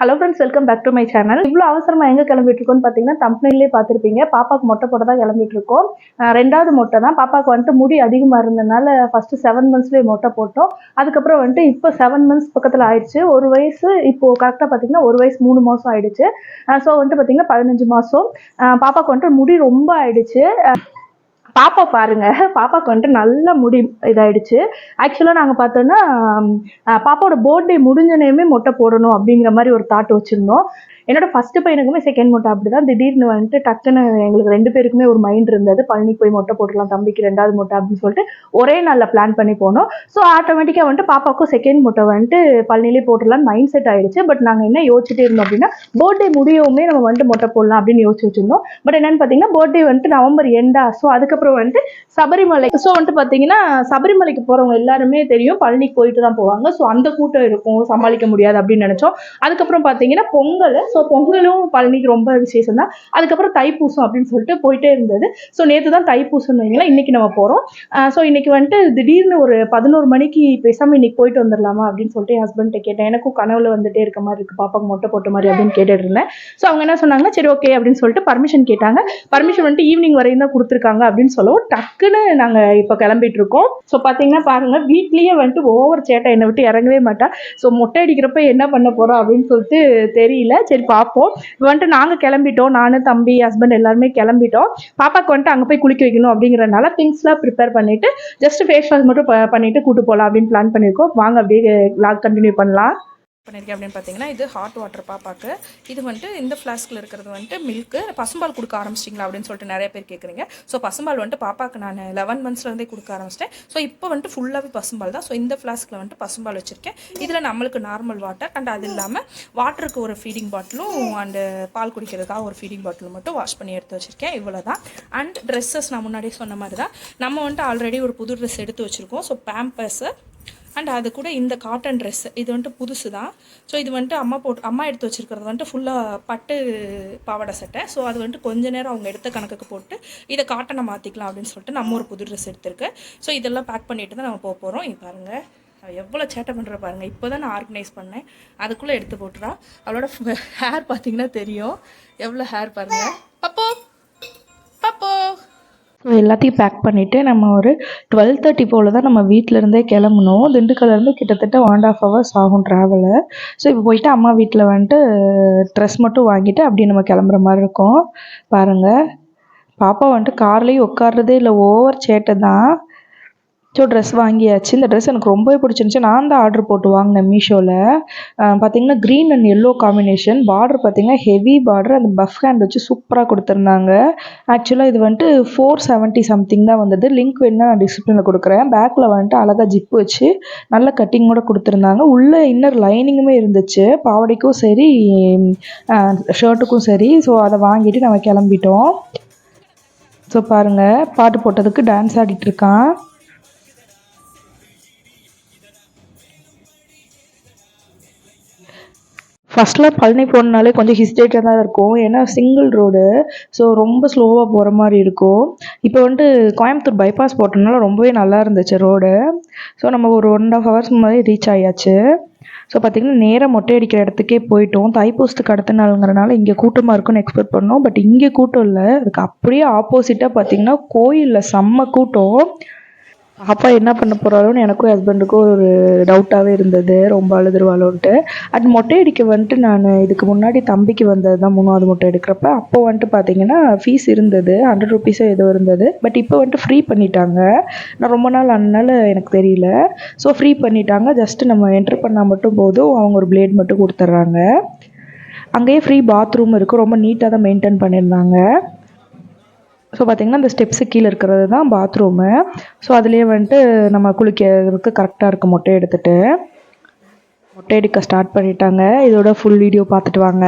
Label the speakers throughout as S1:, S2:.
S1: Hello friends welcome back to my channel இவ்வளோ அவசரமாக எங்கே கிளம்பிட்டு இருக்கோம்னு பார்த்தீங்கன்னா தம்பனிலே பார்த்துருப்பீங்க. பாப்பாக்கு மொட்டை போட தான் கிளம்பிட்டு இருக்கோம் ரெண்டாவது மொட்டை தான். பாப்பாக்கு வந்துட்டு முடி அதிகமாக இருந்ததுனால ஃபஸ்ட்டு செவன் மந்த்ஸ்லேயே மொட்டை போட்டோம். அதுக்கப்புறம் வந்துட்டு இப்போ செவன் மந்த்ஸ் பக்கத்தில் ஆயிடுச்சு. ஒரு வயசு இப்போ கரெக்டாக பார்த்தீங்கன்னா ஒரு வயசு மூணு மாதம் ஆயிடுச்சு. ஸோ வந்துட்டு பார்த்தீங்கன்னா பதினஞ்சு மாதம் பாப்பாக்கு வந்துட்டு முடி ரொம்ப ஆயிடுச்சு. பாப்பா பாருங்க. பாப்பாவுக்கு வந்துட்டு நல்ல முடி இதாயிடுச்சு. ஆக்சுவலாக நாங்கள் பார்த்தோன்னா பாப்பாவோட பர்த்டே முடிஞ்சனேயுமே மொட்டை போடணும் அப்படிங்கிற மாதிரி ஒரு தாட் வச்சுருந்தோம். என்னோட ஃபஸ்ட்டு பையனுக்குமே செகண்ட் மொட்டை அப்படிதான். திடீர்னு வந்துட்டு டக்குன்னு எங்களுக்கு ரெண்டு பேருக்குமே ஒரு மைண்ட் இருந்தது. பழனிக்கு போய் மொட்டை போட்டுடலாம் தம்பிக்கு ரெண்டாவது மொட்டை அப்படின்னு சொல்லிட்டு ஒரே நாளில் பிளான் பண்ணி போனோம். ஸோ ஆட்டோமேட்டிக்காக வந்துட்டு பாப்பாவுக்கும் செகண்ட் மொட்டை வந்துட்டு பழனிலே போட்டுடலான்னு மைண்ட் செட் ஆயிடுச்சு. பட் நாங்கள் என்ன யோசிச்சுட்டே இருந்தோம் அப்படின்னா பர்த்டே முடியவுமே நம்ம வந்துட்டு மொட்டை போடலாம் அப்படின்னு யோசிச்சு வச்சுருந்தோம். பட் என்னென்னு பார்த்தீங்கன்னா பர்த்டே வந்துட்டு நவம்பர் எண்டா ஸோ அதுக்கப்புறம் வந்துட்டு சபரிமலை. ஸோ வந்துட்டு பார்த்தீங்கன்னா சபரிமலைக்கு போகிறவங்க எல்லாருமே தெரியும். பழனிக்கு போயிட்டு தான் போவாங்க. ஸோ அந்த கூட்டம் இருக்கும். சமாளிக்க முடியாது அப்படின்னு நினச்சோம். அதுக்கப்புறம் பார்த்தீங்கன்னா பொங்கல். ஸோ பொங்கலும் பழனிக்கு ரொம்ப விசேஷம் தான். அதுக்கப்புறம் தைப்பூசம் அப்படின்னு சொல்லிட்டு போயிட்டே இருந்தது. ஸோ நேற்று தான் தைப்பூசம் வைங்களா இன்னைக்கு நம்ம போகிறோம் ஸோ இன்னைக்கு வந்துட்டு திடீர்னு ஒரு பதினோரு மணிக்கு பேசாமல் இன்னைக்கு போயிட்டு வந்துடலாமா அப்படின்னு சொல்லிட்டு என் ஹஸ்பண்ட்டை கேட்டேன். எனக்கும் கனவுல வந்துட்டே இருக்க மாதிரி இருக்கு. பாப்பாக்கு மொட்டை போட்ட மாதிரி அப்படின்னு கேட்டுட்டு இருந்தேன். ஸோ அவங்க என்ன சொன்னாங்கன்னா சரி ஓகே அப்படின்னு சொல்லிட்டு பர்மிஷன் கேட்டாங்க. பர்மிஷன் வந்துட்டு ஈவினிங் வரையும் தான் கொடுத்துருக்காங்க அப்படின்னு சொல்லவும். டக்குன்னு நாங்கள் இப்போ கிளம்பிட்டு இருக்கோம் ஸோ பார்த்தீங்கன்னா பாருங்க வீட்லேயே வந்துட்டு ஓவர் சேட்டை. என்னை விட்டு இறங்கவே மாட்டா. ஸோ மொட்டை அடிக்கிறப்ப என்ன பண்ண போகிறோம் அப்படின்னு சொல்லிட்டு தெரியல. சரி பார்ப்போம் வந்துட்டு நாங்கள் கிளம்பிட்டோம். நான் தம்பி ஹஸ்பண்ட் எல்லாருமே கிளம்பிட்டோம். பாப்பாக்கு வந்துட்டு அங்கே போய் குளிக்க வைக்கணும் அப்படிங்கிறனால திங்ஸ்லாம் ப்ரிப்பேர் பண்ணிட்டு ஜஸ்ட் ஃபேஸ் வாஷ் மட்டும் பண்ணிவிட்டு பண்ணிட்டு கூட்டு போகலாம் அப்படின்னு பிளான் பண்ணியிருக்கோம் வாங்க அப்படியே லாக் கண்டினியூ பண்ணலாம்.
S2: பண்ணியிருக்கேன் அப்படின்னு பார்த்தீங்கன்னா இது ஹாட் வாட்டர் பாப்பாக்கு. இது வந்துட்டு இந்த ஃப்ளாஸ்கில் இருக்கிறது வந்துட்டு மில்க்கு பசும்பால் கொடுக்க ஆரம்பிச்சிட்டிங்களா அப்படின்னு சொல்லிட்டு நிறைய பேர் கேட்குறீங்க ஸோ பசும்பால் வந்துட்டு பாப்பாக்கு நான் லெவன் மந்த்ஸ்லேருந்தே கொடுக்க ஆரம்பிச்சிட்டேன். ஸோ இப்போ வந்துட்டு ஃபுல்லாகவே பசும்பால் தான். ஸோ இந்த ஃப்ளாஸ்கில் வந்துட்டு பசும்பால் வச்சுருக்கேன். இதில் நம்மளுக்கு நார்மல் வாட்டர் அண்ட் அது இல்லாமல் வாட்டருக்கு ஒரு ஃபீடிங் பாட்டிலும் அண்டு பால் குடிக்கிறதுக்காக ஒரு ஃபீடிங் பாட்டிலும் மட்டும் வாஷ் பண்ணி எடுத்து வச்சுருக்கேன். இவ்வளோ தான் அண்ட் ட்ரெஸ்ஸஸ் நான் முன்னாடியே சொன்ன மாதிரி தான் நம்ம வந்துட்டு ஆல்ரெடி ஒரு புது ட்ரெஸ் எடுத்து வச்சுருக்கோம். ஸோ பேம்பர்ஸு அண்ட் அது கூட இந்த காட்டன் ட்ரெஸ் இது வந்துட்டு புதுசு தான் ஸோ இது வந்துட்டு அம்மா போட்டு அம்மா எடுத்து வச்சிருக்கிறது வந்துட்டு ஃபுல்லாக பட்டு பாவாடை சட்டை. ஸோ அது வந்துட்டு கொஞ்ச நேரம் அவங்க எடுத்த கணக்குக்கு போட்டு இதை காட்டனை மாற்றிக்கலாம் அப்படின்னு சொல்லிட்டு நம்ம ஒரு புது ட்ரெஸ் எடுத்திருக்கு. ஸோ இதெல்லாம் பேக் பண்ணிட்டு தான் நம்ம போக போகிறோம் இங்கே பாருங்கள் எவ்வளோ சேட்டை பண்ணுற பாருங்க. இப்போ தான் நான் ஆர்கனைஸ் பண்ணேன். அதுக்குள்ளே எடுத்து போட்டுறா. அவளோட ஹேர் பார்த்தீங்கன்னா தெரியும். எவ்வளோ ஹேர் பாருங்க. பப்போ. பப்போ.
S1: ஸோ எல்லாத்தையும் பேக் பண்ணிவிட்டு நம்ம ஒரு டுவெல் தேர்ட்டி போல் தான் நம்ம வீட்டிலேருந்தே கிளம்பணும் திண்டுக்கல்லேருந்து கிட்டத்தட்ட ஒன் அண்ட் ஆஃப் ஹவர்ஸ் ஆகும் ட்ராவலு ஸோ இப்போ போயிட்டு அம்மா வீட்டில் வந்துட்டு ட்ரெஸ் மட்டும் வாங்கிட்டு அப்படியே நம்ம கிளம்புற மாதிரி இருக்கும். பாருங்கள் பாப்பா வந்துட்டு கார்லேயும் உட்கார்றதே இல்லை ஓவர் சேட்டை தான். ஸோ ட்ரெஸ் வாங்கியாச்சு. இந்த ட்ரெஸ் எனக்கு ரொம்பவே பிடிச்சிருந்துச்சி. நான் தான் ஆர்டர் போட்டு வாங்கினேன் மீஷோவில் பார்த்தீங்கன்னா green and yellow combination border பார்த்தீங்கன்னா ஹெவி பார்டர் அந்த பஃப் ஹேண்ட் வச்சு சூப்பராக கொடுத்துருந்தாங்க. ஆக்சுவலாக இது வந்துட்டு ஃபோர் செவன்ட்டி சம்திங் தான் வந்தது. லிங்க் வேணுன்னா நான் டிஸ்கிரிப்ஷனில் கொடுக்குறேன். பேக்கில் வந்துட்டு அழகாக ஜிப் வச்சு நல்ல கட்டிங்கோட கொடுத்துருந்தாங்க. உள்ளே இன்னர் லைனிங்குமே இருந்துச்சு. பாவாடைக்கும் சரி ஷர்ட்டுக்கும் சரி. ஸோ அதை வாங்கிட்டு நம்ம கிளம்பிட்டோம். ஸோ பாருங்கள் பாட்டு போட்டதுக்கு டான்ஸ் ஆடிட்டு இருக்கான். ஃபஸ்ட்டில் பழனி போகணுனாலே கொஞ்சம் ஹிஸ்டேட்டாக தான் இருக்கும். ஏன்னா சிங்கிள் ரோடு ஸோ ரொம்ப ஸ்லோவாக போகிற மாதிரி இருக்கும். இப்போ வந்துட்டு கோயம்புத்தூர் பைபாஸ் போட்டனால ரொம்பவே நல்லா இருந்துச்சு ரோடு ஸோ நம்ம ஒரு ஒன் அண்ட் ஆஃப் ஹவர்ஸ் மாதிரி ரீச் ஆயாச்சு. ஸோ பார்த்திங்கன்னா நேராக மொட்டை அடிக்கிற இடத்துக்கே போயிட்டோம். தைப்பூசத்துக்கு அடுத்த நாளுங்கிறனால இங்கே கூட்டமாக இருக்கும்னு எக்ஸ்பெக்ட் பண்ணோம். பட் இங்கே கூட்டம் இல்லை. அதுக்கு அப்படியே ஆப்போசிட்டாக பார்த்திங்கன்னா கோயிலில் செம்ம கூட்டம். பாப்பா என்ன பண்ண போகிறாளோன்னு எனக்கும் ஹஸ்பண்டுக்கும் ஒரு டவுட்டாகவே இருந்தது. ரொம்ப அழுதுருவாளோன்ட்டு. அண்ட் மொட்டை அடிக்க வந்துட்டு நான் இதுக்கு முன்னாடி தம்பிக்கு வந்தது தான் மூணாவது மொட்டை எடுக்கிறப்ப அப்போ வந்துட்டு பார்த்தீங்கன்னா ஃபீஸ் இருந்தது. ஹண்ட்ரட் ருபீஸோ ஏதோ இருந்தது. பட் இப்போ வந்துட்டு ஃப்ரீ பண்ணிட்டாங்க. நான் ரொம்ப நாள் அதனால எனக்கு தெரியல. ஸோ ஃப்ரீ பண்ணிட்டாங்க. ஜஸ்ட் நம்ம என்ட்ரு பண்ணால் மட்டும் போதும். அவங்க ஒரு பிளேட் மட்டும் கொடுத்துட்றாங்க அங்கேயே ஃப்ரீ பாத்ரூம் இருக்குது ரொம்ப நீட்டாக தான் மெயின்டைன் பண்ணியிருந்தாங்க. ஸோ பார்த்திங்கன்னா இந்த ஸ்டெப்ஸு கீழே இருக்கிறது தான் பாத்ரூமு ஸோ அதுலேயே வந்துட்டு நம்ம குளிக்கிறதுக்கு கரெக்டாக இருக்கும் மொட்டை எடுத்துகிட்டு மொட்டை எடுக்க ஸ்டார்ட் பண்ணிட்டாங்க. இதோட ஃபுல் வீடியோ பார்த்துட்டு வாங்க.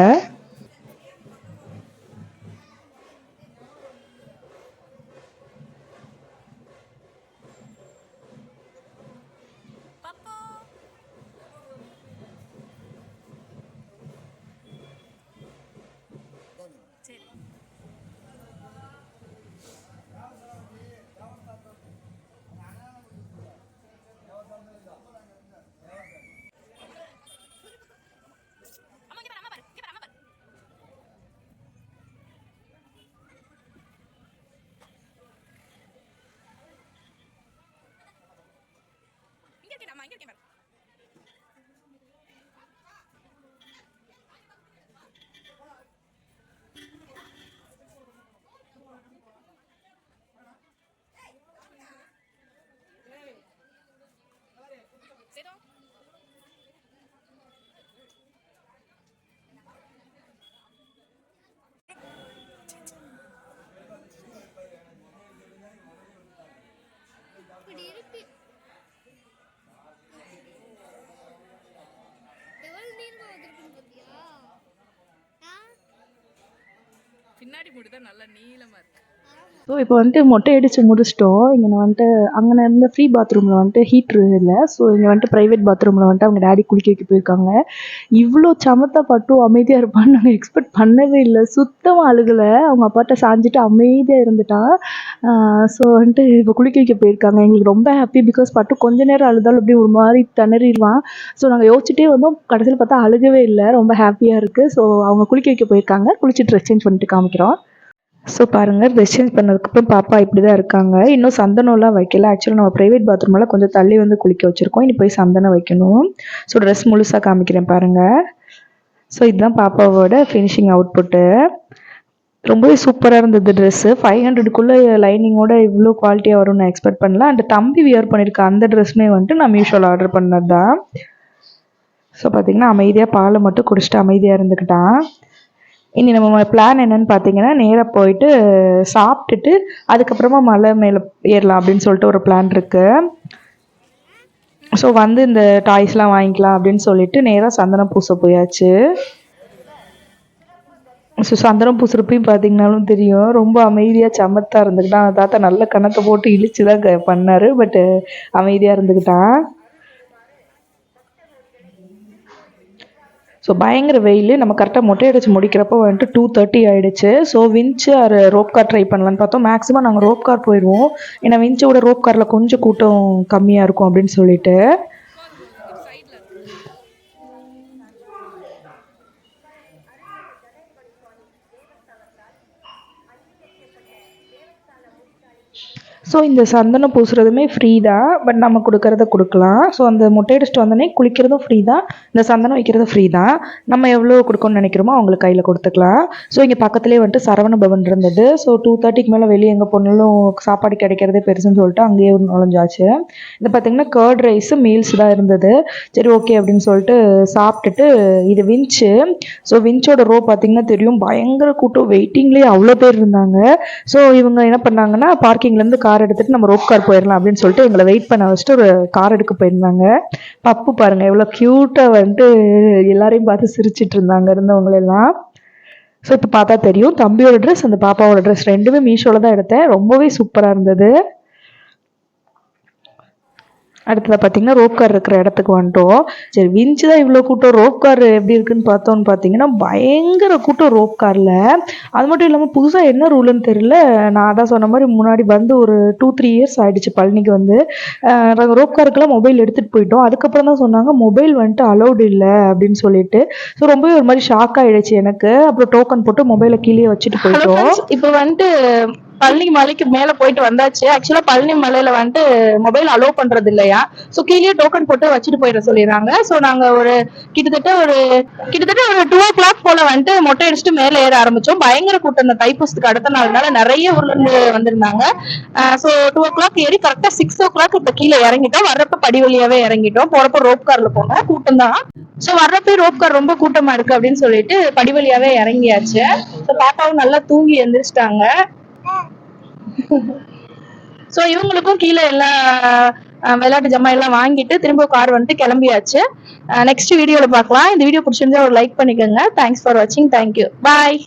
S2: இருக்கேன் நம்ம அங்கே பின்னாடி முடிதான் நல்லா நீளமா இருக்கு.
S1: ஸோ இப்போ வந்துட்டு மொட்டை அடித்து முடிச்சிட்டோம். இங்கே வந்துட்டு அங்கே இருந்த ஃப்ரீ பாத்ரூமில் வந்துட்டு ஹீட்ரு இல்லை. ஸோ இங்கே வந்துட்டு ப்ரைவேட் பாத்ரூமில் வந்துட்டு அவங்க டேடி குளிக்க வைக்க போயிருக்காங்க. இவ்வளோ சமத்தை பட்டு அமைதியாக இருப்பான்னு நாங்கள் எக்ஸ்பெக்ட் பண்ணவே இல்லை. சுத்தமாக அழுகலை. அவங்க அப்பாட்ட சாஞ்சிட்டு அமைதியாக இருந்துட்டா. ஸோ வந்துட்டு இப்போ குளிக்க வைக்க போயிருக்காங்க. எங்களுக்கு ரொம்ப ஹாப்பி பிகாஸ் பட்டு கொஞ்ச நேரம் அழுதாலும் அப்படி ஒரு மாதிரி திணறிடுவான். ஸோ நாங்கள் யோசிச்சுட்டே வந்தோம். கடைசியில் பார்த்தா அழுகவே இல்லை. ரொம்ப ஹாப்பியாக இருக்குது ஸோ அவங்க குளிக்க வைக்க போயிருக்காங்க. குளிச்சுட்டு ட்ரெஸ் சேஞ்ச் பண்ணிட்டு காமிக்கிறோம். ஸோ பாருங்கள் ட்ரெஸ் சேஞ்ச் பண்ணதுக்கப்புறம் பாப்பா இப்படி தான் இருக்காங்க. இன்னும் சந்தனம்லாம் வைக்கல. ஆக்சுவலாக நம்ம ப்ரைவேட் பாத்ரூமெல்லாம் கொஞ்சம் தள்ளி வந்து குளிக்க வச்சுருக்கோம். இனி போய் சந்தனம் வைக்கணும். ஸோ ட்ரெஸ் முழுசாக காமிக்கிறேன் பாருங்கள் ஸோ இதுதான் பாப்பாவோட ஃபினிஷிங் அவுட்புட்டு ரொம்பவே சூப்பராக இருந்தது ட்ரெஸ்ஸு ஃபைவ் ஹண்ட்ரடுக்குள்ளே லைனிங்கோட இவ்வளோ குவாலிட்டியாக வரும்னு நான் எக்ஸ்பெக்ட் பண்ணல. அண்ட் தம்பி வியர் பண்ணியிருக்க அந்த ட்ரெஸ்ஸுமே வந்துட்டு நான் மீஷோவில் ஆர்டர் பண்ணது தான் ஸோ பார்த்தீங்கன்னா அமைதியாக பாலை மட்டும் குடிச்சிட்டு அமைதியாக இருந்துக்கிட்டான். இனி நம்ம பிளான் என்னன்னு பார்த்தீங்கன்னா நேராக போயிட்டு சாப்பிட்டுட்டு அதுக்கப்புறமா மலை மேலே ஏறலாம் அப்படின்னு சொல்லிட்டு ஒரு பிளான் இருக்கு. ஸோ வந்து இந்த டாய்ஸ்லாம் வாங்கிக்கலாம் அப்படின்னு சொல்லிட்டு நேராக சந்தனம் பூச போயாச்சு. ஸோ சந்தனம் பூசுறப்பையும் பார்த்தீங்கனாலும் தெரியும். ரொம்ப அமைதியாக சமத்தாக இருந்துக்கிட்டான் தாத்தா நல்ல கணத்தை போட்டு இழிச்சு தான் க- பட்டு அமைதியாக இருந்துக்கிட்டான் ஸோ பயங்கர வெயில். நம்ம கரெக்டாக மொட்டை அடிச்சு முடிக்கிறப்போ வந்துட்டு டூ தேர்ட்டி ஆகிடுச்சு so winch or rope car try பண்ணலான்னு பார்த்தோம். மேக்ஸிமம் நாங்கள் ரோப் கார் போயிடுவோம் ஏன்னா வின்ச்சோட ரோப் காரில் கொஞ்சம் கூட்டம் கம்மியாக இருக்கும் அப்படின்னு சொல்லிட்டு. ஸோ இந்த சந்தனம் பூசுறதுமே ஃப்ரீ தான் பட் நம்ம கொடுக்கறத கொடுக்கலாம். ஸோ அந்த முட்டையடிச்சிட்டு வந்தோடனே குளிக்கிறதும் ஃப்ரீ தான் இந்த சந்தனம் வைக்கிறதும் ஃப்ரீ தான். நம்ம எவ்வளோ கொடுக்கணும்னு நினைக்கிறோமோ அவங்களுக்கு கையில் கொடுத்துக்கலாம். ஸோ இங்கே பக்கத்துலேயே வந்துட்டு சரவண பவன் இருந்தது. ஸோ டூ தேர்ட்டிக்கு மேலே வெளியே எங்கே போனாலும் சாப்பாடு கிடைக்கிறதே பெருசுன்னு சொல்லிட்டு அங்கேயே ஒரு நுழைஞ்சாச்சு. இது பார்த்திங்கன்னா கர்ட் ரைஸு மீல்ஸ் தான் இருந்தது. சரி ஓகே அப்படின்னு சொல்லிட்டு சாப்பிட்டுட்டு இது வின்ச்சு ஸோ வின்ச்சோட ரோ பார்த்திங்கன்னா தெரியும். பயங்கர கூட்டம். வெயிட்டிங்லேயே அவ்வளோ பேர் இருந்தாங்க. ஸோ இவங்க என்ன பண்ணாங்கன்னா பார்க்கிங்லேருந்து கார் எடுத்துகிட்டு நம்ம ரோப் கார் போயிடலாம் அப்படின்னு சொல்லிட்டு எங்களை வெயிட் பண்ண வச்சுட்டு ஒரு கார் எடுக்க போயிருந்தாங்க. பப்பு பாருங்கள் எவ்வளோ க்யூட்டாக வந்துட்டு எல்லாரையும் பார்த்து சிரிச்சிட்டு இருந்தாங்க இருந்தவங்களெல்லாம் ஸோ இப்போ பார்த்தா தெரியும் தம்பியோட ட்ரெஸ் அந்த பாப்பாவோட ட்ரெஸ் ரெண்டுமே மீஷோவில் தான் எடுத்தேன். ரொம்பவே சூப்பராக இருந்தது. அடுத்தது பார்த்தீங்கன்னா ரோப் கார் இருக்கிற இடத்துக்கு வந்துட்டோம். சரி விஞ்சு தான் இவ்வளோ கூட்டம். ரோப் கார் எப்படி இருக்குன்னு பார்த்தோன்னு பார்த்தீங்கன்னா பயங்கர கூட்டம் ரோப் காரில். அது மட்டும் இல்லாமல் புதுசாக என்ன ரூல்னு தெரியல. நான் அதான் சொன்ன மாதிரி முன்னாடி வந்து ஒரு டூ த்ரீ இயர்ஸ் ஆயிடுச்சு பழனிக்கு வந்து. நாங்கள் ரோப் காருக்கெல்லாம் மொபைல் எடுத்துகிட்டு போயிட்டோம். அதுக்கப்புறம் தான் சொன்னாங்க மொபைல் வந்துட்டு அலௌடு இல்லை அப்படின்னு சொல்லிட்டு. ஸோ ரொம்பவே ஒரு மாதிரி ஷாக் ஆயிடுச்சு எனக்கு. அப்புறம் டோக்கன் போட்டு மொபைலை கீழே வச்சுட்டு போயிட்டோம். இப்போ வந்துட்டு பழனி மலைக்கு மேல போயிட்டு வந்தாச்சு. ஆக்சுவலா பழனி மலையில வந்துட்டு மொபைல் அலோவ் பண்றது இல்லையா? சோ கீழே டோக்கன் போட்டு வச்சுட்டு போயிட சொல்லிடுறாங்க. சோ நாங்க ஒரு கிட்டத்தட்ட ஒரு கிட்டத்தட்ட ஒரு டூ ஓ கிளாக் போல வந்துட்டு மொட்டை அடிச்சுட்டு மேல ஏற ஆரம்பிச்சோம். பயங்கர கூட்டம். இந்த தைப்பூசத்துக்கு அடுத்த நாள்னால நிறைய ஊர்ல இருந்து வந்திருந்தாங்க. சோ டூ ஓ கிளாக் ஏறி கரெக்டா சிக்ஸ் ஓ கிளாக் இப்ப கீழே இறங்கிட்டோம். வர்றப்ப படி வழியாவே இறங்கிட்டோம். போறப்ப ரோப் கார்ல போனோம். கூட்டம் தான். சோ வர்றப்ப ரோப் கார் ரொம்ப கூட்டமா இருக்கு அப்படின்னு சொல்லிட்டு படி வழியாவே இறங்கியாச்சு. பாப்பாவும் நல்லா தூங்கி எந்திரிச்சிட்டாங்க. ஸோ இவங்களுக்கும் கீழே எல்லா விளையாட்டு ஜம்மா எல்லாம் வாங்கிட்டு திரும்ப கார் வந்துட்டு கிளம்பியாச்சு. நெக்ஸ்ட் வீடியோவில் பார்க்கலாம். இந்த வீடியோ பிடிச்சிருந்தா ஒரு லைக் பண்ணிக்கோங்க. தேங்க்ஸ் ஃபார் வாட்சிங் தேங்க்யூ பாய்